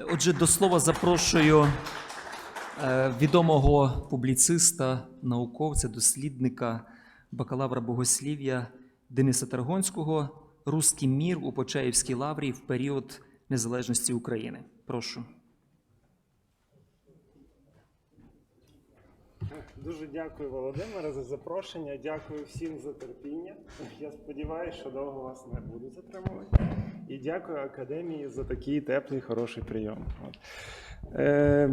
Отже, до слова запрошую е, відомого публіциста, науковця, дослідника, бакалавра богослів'я Дениса Таргонського Руський мір у Почаївській лаврі в період незалежності України. Прошу. Дуже дякую, Володимире, за запрошення. Дякую всім за терпіння. Я сподіваюся, що довго вас не буду затримувати. І дякую академії за такий теплий, хороший прийом. Е,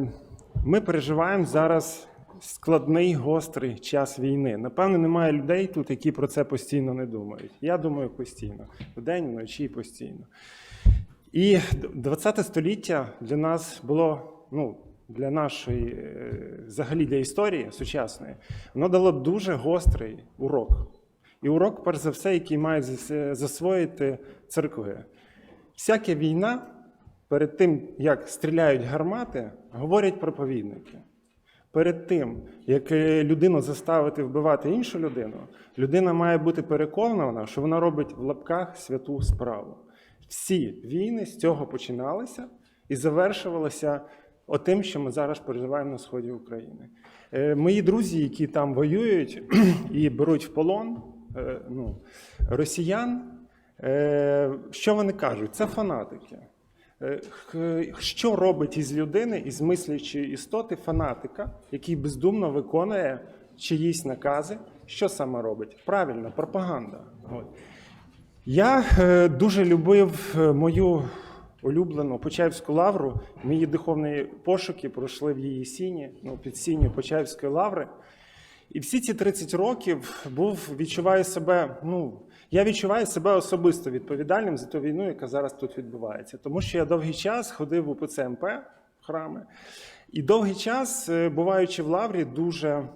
ми переживаємо зараз складний, гострий час війни. Напевно, немає людей тут, які про це постійно не думають. Я думаю постійно, вдень, вночі постійно. І 20 століття для нас було, ну, для нашої, е, взагалі для історії сучасної, воно дало дуже гострий урок. І урок, перш за все, який мають засвоїти церкви. Всяка війна, перед тим, як стріляють гармати, говорять проповідники. Перед тим, як е, людину заставити вбивати іншу людину, людина має бути переконана, що вона робить в лапках святу справу. Всі війни з цього починалися і завершувалися отим, що ми зараз переживаємо на сході України. Е, Мої друзі, які там воюють і беруть в полон е, ну, росіян, е, що вони кажуть? Це фанатики. Що робить із людини, із мислячої істоти, фанатика, який бездумно виконує чиїсь накази? Що саме робить? Правильно, пропаганда. От. Я дуже любив мою улюблену Почаївську лавру. Мої духовні пошуки пройшли в її сіні, ну, під сінню Почаївської лаври. І всі ці 30 років був, відчуваю себе, ну, я відчуваю себе особисто відповідальним за ту війну, яка зараз тут відбувається. Тому що я довгий час ходив у ПЦМП храми. І довгий час, е, буваючи в Лаврі, дуже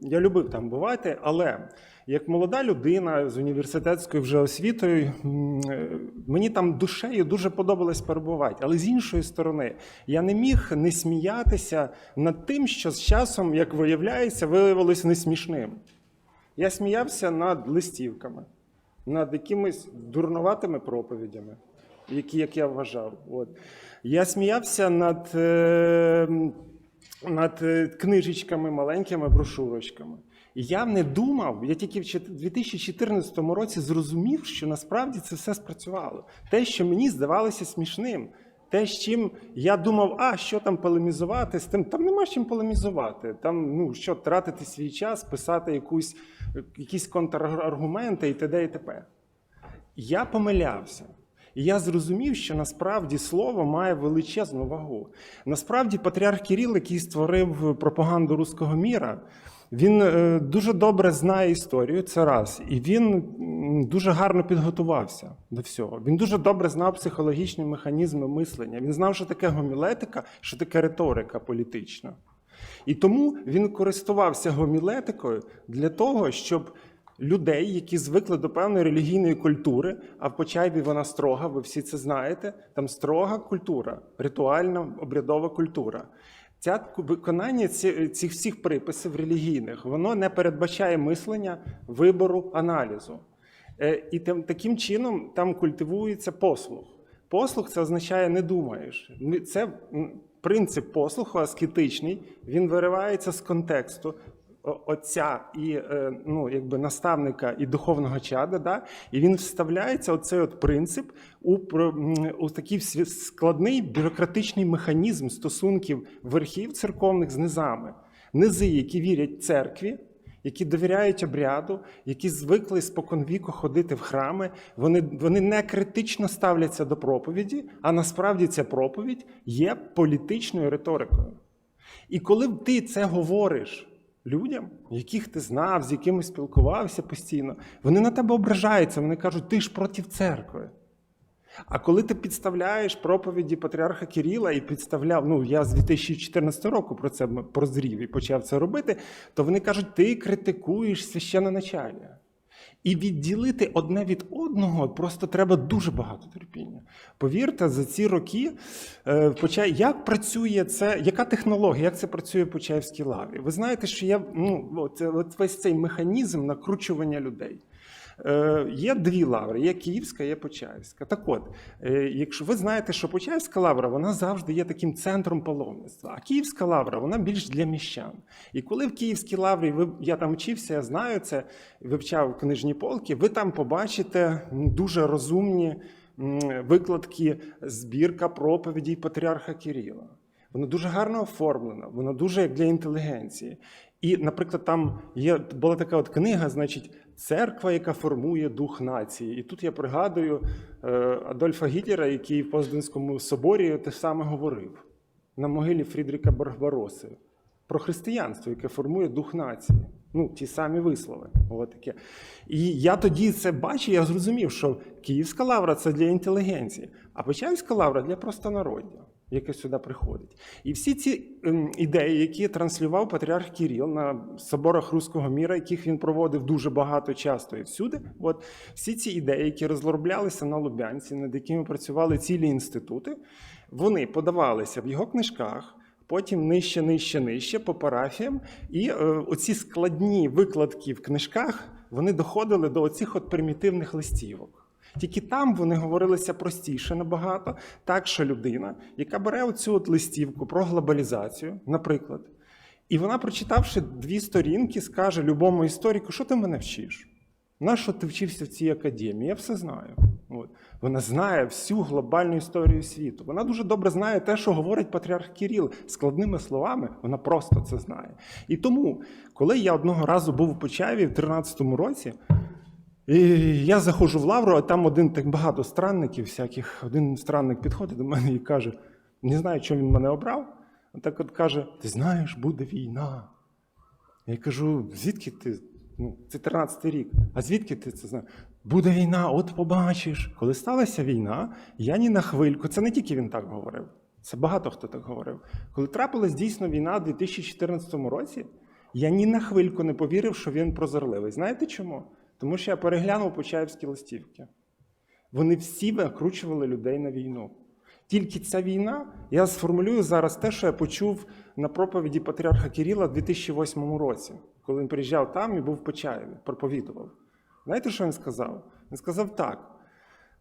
я любив там бувати, але як молода людина з університетською вже освітою, е, мені там душею дуже подобалось перебувати. Але з іншої сторони, я не міг не сміятися над тим, що з часом, як виявляється, виявилось не смішним. Я сміявся над листівками, над якимись дурнуватими проповідями, які, як я вважав. От. Я сміявся над, е, над е, книжечками, маленькими брошурочками. Я не думав, я тільки в чет- 2014 році зрозумів, що насправді це все спрацювало. Те, що мені здавалося смішним, те, з чим я думав, а що там полемізувати, з тим там нема з чим полемізувати. Там ну що тратити свій час, писати якусь, якісь контраргументи і т.д. і т.п. Я помилявся. І я зрозумів, що насправді слово має величезну вагу. Насправді, патріарх Кирил, який створив пропаганду руського міра, він е, дуже добре знає історію, це раз, і він дуже гарно підготувався до всього. Він дуже добре знав психологічні механізми мислення. Він знав, що таке гомілетика, що таке риторика політична. І тому він користувався гомілетикою для того, щоб людей, які звикли до певної релігійної культури, а в Почаєві вона строга, ви всі це знаєте. Там строга культура, ритуальна обрядова культура. Ця виконання цих всіх приписів релігійних воно не передбачає мислення, вибору, аналізу. Е, І тим, таким чином там культивується послуг. Послух це означає не думаєш. Це принцип послуху аскетичний, він виривається з контексту отця і е, ну, якби наставника і духовного чада, да? і він вставляється оцей от принцип у, у такий складний бюрократичний механізм стосунків верхів церковних з низами. Низи, які вірять церкві, які довіряють обряду, які звикли споконвіку ходити в храми, вони, вони не критично ставляться до проповіді, а насправді ця проповідь є політичною риторикою. І коли ти це говориш людям, яких ти знав, з якими спілкувався постійно, вони на тебе ображаються, вони кажуть, ти ж проти церкви. А коли ти підставляєш проповіді патріарха Кирила і підставляв, ну я з 2014 року про це прозрів і почав це робити, то вони кажуть, ти критикуєш священноначалія. І відділити одне від одного просто треба дуже багато терпіння. Повірте, за ці роки е, як працює це, яка технологія, як це працює в Почаївській лаві? Ви знаєте, що я ну, от, от весь цей механізм накручування людей. Е, є дві лаври: є Київська, є Почаївська. Так от, е, якщо ви знаєте, що Почаївська лавра вона завжди є таким центром паломництва, а Київська лавра вона більш для міщан. І коли в Київській лаврі ви я там вчився, я знаю це, вивчав книжні полки, ви там побачите дуже розумні викладки, збірка проповідей патріарха Кирила. Воно дуже гарно оформлено, воно дуже як для інтелігенції. І, наприклад, там є була така от книга, значить, церква, яка формує дух нації. І тут я пригадую е, Адольфа Гітлера, який в Позденському соборі те саме говорив на могилі Фрідріка Барбароси про християнство, яке формує дух нації. Ну, ті самі вислови. От таке. І я тоді це бачив, я зрозумів, що Київська лавра це для інтелігенції, а Почаївська лавра для простонароддя, яке сюди приходить. І всі ці ем, ідеї, які транслював патріарх Кіріл на соборах руського міра, яких він проводив дуже багато часто і всюди, от всі ці ідеї, які розроблялися на Лубянці, над якими працювали цілі інститути, вони подавалися в його книжках. Потім нижче, нижче, нижче по парафіям. І е, оці складні викладки в книжках вони доходили до оцих от примітивних листівок. Тільки там вони говорилися простіше набагато, так що людина, яка бере оцю от листівку про глобалізацію, наприклад, і вона, прочитавши дві сторінки, скаже любому історику, що ти мене вчиш? На що ти вчився в цій академії? Я все знаю. От. Вона знає всю глобальну історію світу. Вона дуже добре знає те, що говорить патріарх Кіріл. Складними словами, вона просто це знає. І тому, коли я одного разу був у Почаєві в 13-му році, і я заходжу в лавру, а там один так багато странників, всяких, один странник підходить до мене і каже: не знаю, чому він мене обрав. А так от каже: Ти знаєш, буде війна. Я кажу, звідки ти? Ну, це 13-й рік. А звідки ти це знаєш? Буде війна, от побачиш. Коли сталася війна, я ні на хвильку. Це не тільки він так говорив, це багато хто так говорив. Коли трапилась дійсно війна в 2014 році, я ні на хвильку не повірив, що він прозорливий. Знаєте чому? Тому що я переглянув Почаївські листівки. Вони всі викручували людей на війну. Тільки ця війна, я сформулюю зараз те, що я почув на проповіді патріарха Кирила в 2008 році, коли він приїжджав там і був в Почаєві, проповідував. Знаєте, що він сказав? Він сказав так: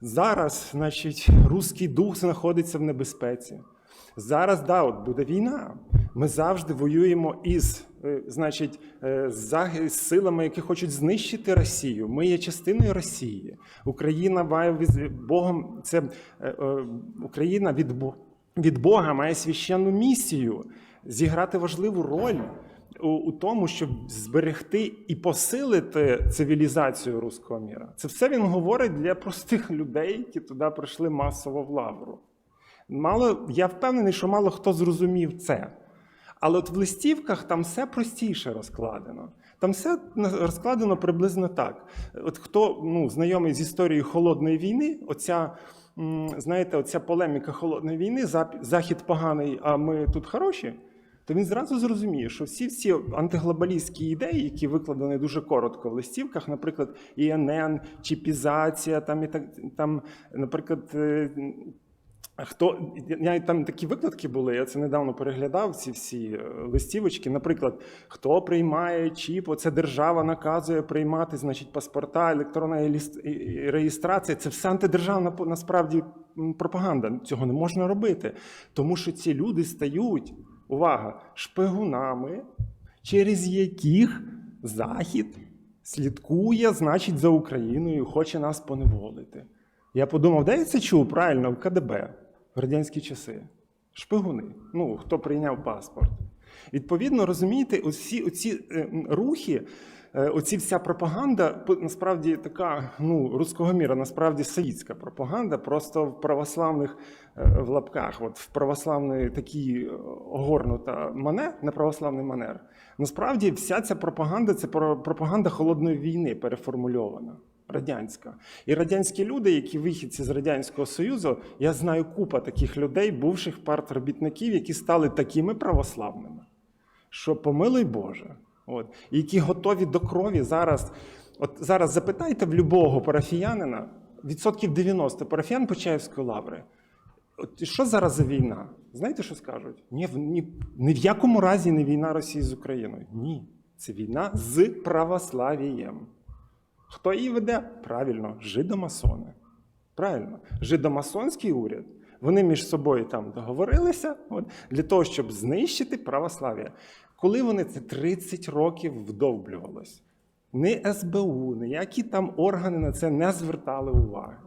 зараз, значить, руський дух знаходиться в небезпеці. Зараз, да, от буде війна. Ми завжди воюємо із, е, значить, е, з силами, які хочуть знищити Росію. Ми є частиною Росії. Україна має Богом. Це е, Україна від, від Бога має священну місію зіграти важливу роль у, у тому, щоб зберегти і посилити цивілізацію руського міра. Це все він говорить для простих людей, які туди прийшли масово в лавру. Мало, я впевнений, що мало хто зрозумів це. Але от в листівках там все простіше розкладено. Там все розкладено приблизно так. От хто ну, знайомий з історією холодної війни, оця, знаєте, оця полеміка холодної війни, захід поганий, а ми тут хороші, то він зразу зрозуміє, що всі ці антиглобалістські ідеї, які викладені дуже коротко в листівках, наприклад, ІНН, чіпізація, там, і так, там, наприклад, е, Хто я там такі викладки були? Я це недавно переглядав. Ці всі е, листівочки. Наприклад, хто приймає чіп? Оце держава наказує приймати, значить, паспорта, електронна реєстрація. Це все антидержавна насправді пропаганда. Цього не можна робити, тому що ці люди стають, увага, шпигунами, через яких захід слідкує, значить, за Україною, хоче нас поневолити. Я подумав, де я це чув правильно в КДБ в радянські часи. Шпигуни. Ну, хто прийняв паспорт. Відповідно, розумієте, усі оці е, рухи, е, оці вся пропаганда, насправді така, ну, руського міра, насправді совітська пропаганда, просто в православних е, в лапках, от в православної такій е, огорнута мане, не православний манер. Насправді, вся ця пропаганда це про- пропаганда холодної війни переформульована радянська. І радянські люди, які вихідці з Радянського Союзу, я знаю купа таких людей, бувших партробітників, які стали такими православними, що помилуй Боже, от, які готові до крові зараз. От зараз запитайте в любого парафіянина, відсотків 90 парафіян Почаївської лаври. От що зараз за війна? Знаєте, що скажуть? Ні, ні, ні в якому разі не війна Росії з Україною. Ні. Це війна з православієм. Хто її веде? Правильно, жидомасони. Правильно, жидомасонський уряд. Вони між собою там договорилися от, для того, щоб знищити православ'я. Коли вони це 30 років вдовблювалось, ні СБУ, ніякі там органи на це не звертали уваги.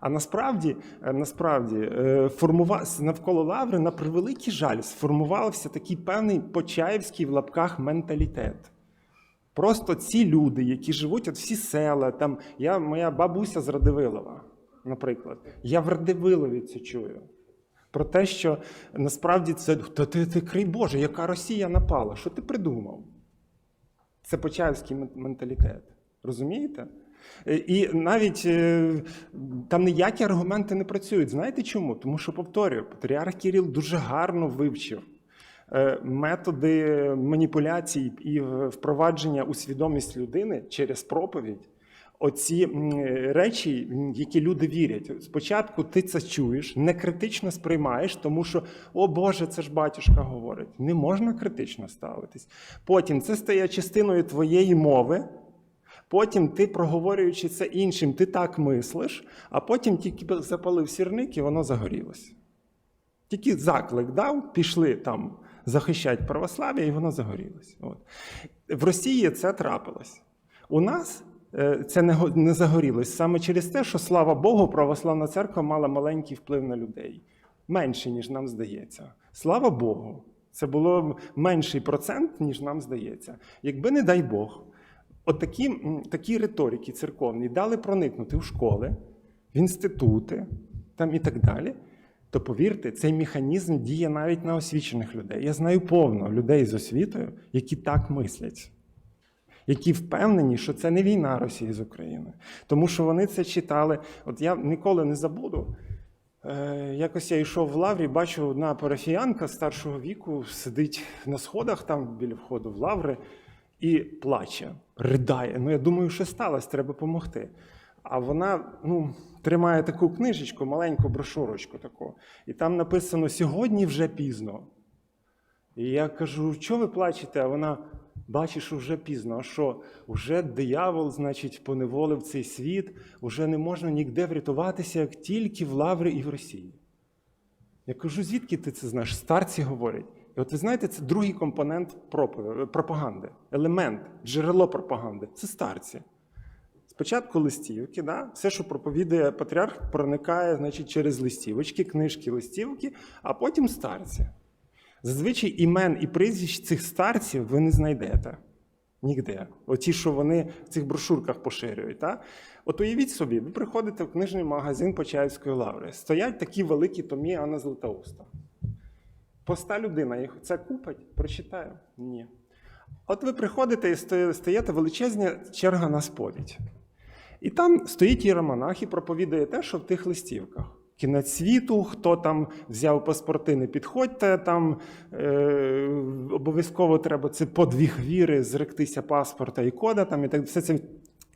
А насправді, е, насправді е, формува... навколо лаври, на превеликий жаль, сформувався такий певний почаївський в лапках менталітет. Просто ці люди, які живуть, от всі села, там я, моя бабуся з Радивилова, наприклад, я в Радивилові це чую. Про те, що насправді це та ти, ти крий Боже, яка Росія напала? Що ти придумав? Це почаївський менталітет. Розумієте? Е, І навіть е, там ніякі аргументи не працюють. Знаєте чому? Тому що, повторюю, патріарх Кіріл дуже гарно вивчив методи маніпуляцій і е, впровадження у свідомість людини через проповідь. Оці речі, які люди вірять. Спочатку ти це чуєш, не критично сприймаєш, тому що, о Боже, це ж батюшка говорить. Не можна критично ставитись. Потім це стає частиною твоєї мови. Потім ти, проговорюючи це іншим, ти так мислиш, а потім тільки запалив сірник і воно загорілося. Тільки заклик дав, пішли там захищати православ'я, і воно загорілося. От. В Росії це трапилось. У нас е, це не, не загорілось саме через те, що, слава Богу, православна церква мала маленький вплив на людей. Менше, ніж нам здається. Слава Богу. Це було менший процент, ніж нам здається. Якби не дай Бог, от такі, такі риторики церковні дали проникнути в школи, в інститути там і так далі, то повірте, цей механізм діє навіть на освічених людей. Я знаю повно людей з освітою, які так мислять, які впевнені, що це не війна Росії з Україною. Тому що вони це читали. От я ніколи не забуду. Е, Якось я йшов в лаврі, бачу одна парафіянка старшого віку сидить на сходах там біля входу в лаври і плаче, ридає. Ну, я думаю, що сталося, треба допомогти. А вона ну, тримає таку книжечку, маленьку брошурочку таку, і там написано Сьогодні вже пізно. І я кажу, що ви плачете? А вона бачиш, що вже пізно. А що? Уже диявол, значить, поневолив цей світ, уже не можна ніде врятуватися, як тільки в Лаврі і в Росії. Я кажу, звідки ти це знаєш? Старці говорять. І от ви знаєте, це другий компонент пропаганди, елемент, джерело пропаганди це старці. Спочатку листівки, да? все, що проповідує патріарх, проникає значить, через листівочки, книжки, листівки, а потім старці. Зазвичай імен і прізвищ цих старців ви не знайдете ніде. Оті, що вони в цих брошурках поширюють. Та? От уявіть собі, ви приходите в книжний магазин Почаївської лаври. Стоять такі великі томі Анна Златоуста. Поста людина їх це купить, прочитає? Ні. От ви приходите і стаєте величезна черга на сповідь. І там стоїть іеромонах і проповідує те, що в тих листівках. Кінець світу, хто там взяв паспорти, не підходьте, там е, обов'язково треба це подвіг віри, зректися паспорта і кода. Там, і так, все, це,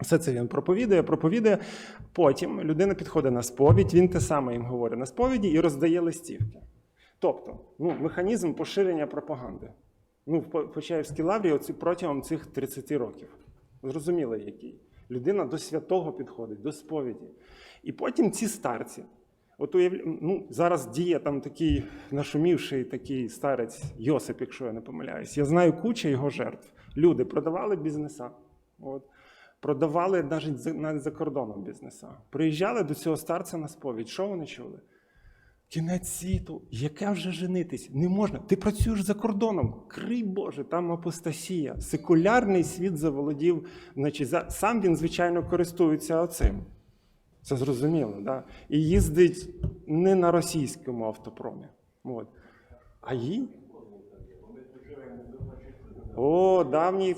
все це він проповідує, проповідує. Потім людина підходить на сповідь, він те саме їм говорить на сповіді і роздає листівки. Тобто, ну, механізм поширення пропаганди. Ну, в По- Почаївській лаврі оці, протягом цих 30 років. Зрозуміло, який. Людина до святого підходить, до сповіді. І потім ці старці. От уявля... ну, зараз діє там такий нашумівший такий старець Йосип, якщо я не помиляюсь. Я знаю кучу його жертв. Люди продавали бізнеса, от, продавали навіть за, навіть за кордоном бізнеса. Приїжджали до цього старця на сповідь. Що вони чули? Кінець світу, яке вже женитись? Не можна. Ти працюєш за кордоном. Крий Боже, там апостасія. Секулярний світ заволодів. Значить, за... Сам він, звичайно, користується оцим. Це зрозуміло, да? І їздить не на російському автопромі. От. А їй? О, давній.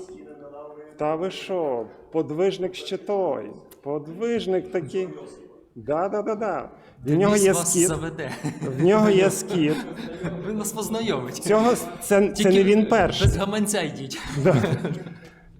Та ви що? Подвижник ще той. Подвижник такий. Да, да, да, да. В нього є вас скіт. заведе. В нього є скіт. Він нас познайомить. Цього це, це Тільки не він перший. Без гаманця йдіть. Да.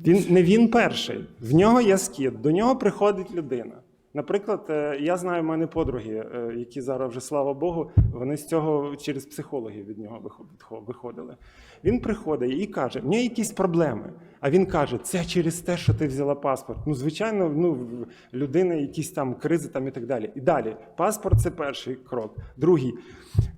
Він не він перший. В нього є скіт. До нього приходить людина. Наприклад, е, я знаю, в мене подруги, е, які зараз вже слава Богу, вони з цього через психологів від нього вихо- відхо- виходили. Він приходить і каже: в нього якісь проблеми. А він каже, це через те, що ти взяла паспорт. Ну, звичайно, ну людини якісь там кризи там і так далі. І далі, паспорт це перший крок. Другий,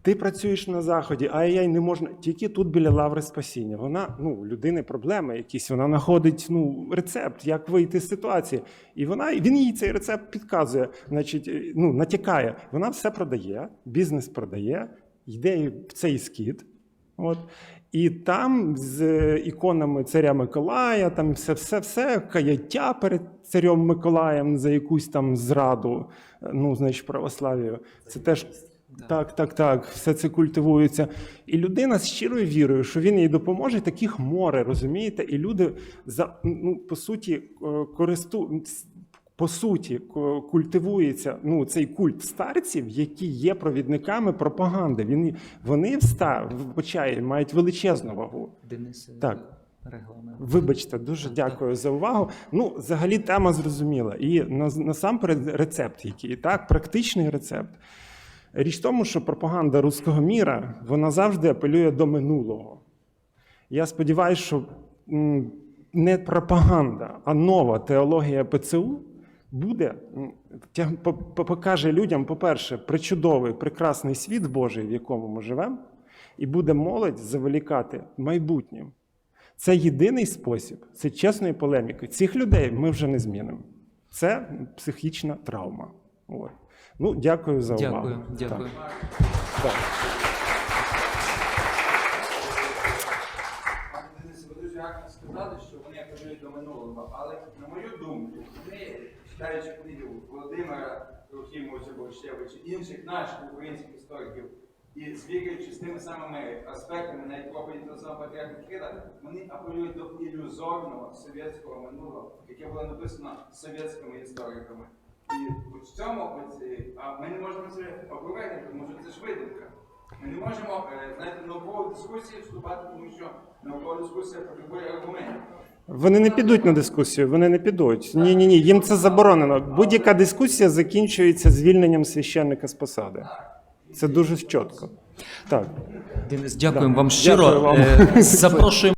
ти працюєш на заході, ай-яй, не можна. Тільки тут біля лаври спасіння. Вона, ну, людини проблеми якісь, вона знаходить ну, рецепт, як вийти з ситуації. І вона, він їй цей рецепт підказує, значить, ну, натякає. Вона все продає, бізнес продає, йде в цей скіт. От. І там з е, іконами царя Миколая, там все, все, все, каяття перед царем Миколаєм за якусь там зраду, е, ну, значить, православію. Це теж так, так, так, все це культивується. І людина з щирою вірою, що він їй допоможе, таких море, розумієте? І люди за ну, по суті е, користу. По суті, культивується ну, цей культ старців, які є провідниками пропаганди. Він, вони вста в почаї мають величезну вагу. Денис, Так. регламент. Вибачте, дуже дякую за увагу. Ну, взагалі, тема зрозуміла. І на- насамперед рецепт, який так, практичний рецепт. Річ в тому, що пропаганда руського міра вона завжди апелює до минулого. Я сподіваюся, що не пропаганда, а нова теологія ПЦУ буде покаже людям, по-перше, причудовий, прекрасний світ Божий, в якому ми живемо, і буде молодь заволікати майбутнім. Це єдиний спосіб, це чесної полеміки. Цих людей ми вже не змінимо. Це психічна травма. От. Ну, дякую за увагу. Дякую, дякую. Так. Так. Пане ви дуже гарно сказали, що вони апелюють до минулого, але на мою думку, вони, читаючи книги Володимира Трохімовича Борщевича, інших наших українських істориків, і звіряючи з тими самими аспектами, навіть проповіді того самого патріарха Кирила, вони апелюють до ілюзорного совєтського минулого, яке було написано совєтськими істориками. І в цьому, а ми не можемо це опровергнути, тому що це ж видумка. Ми не можемо е, знаєте, наукову дискусію вступати, тому що наукова дискусія потребує аргументів. Вони не підуть на дискусію, вони не підуть. Ні, ні, ні, їм це заборонено. Будь-яка дискусія закінчується звільненням священника з посади. Це дуже чітко. Так. Денис, дякуємо вам щиро. Дякую вам. Е, Запрошуємо.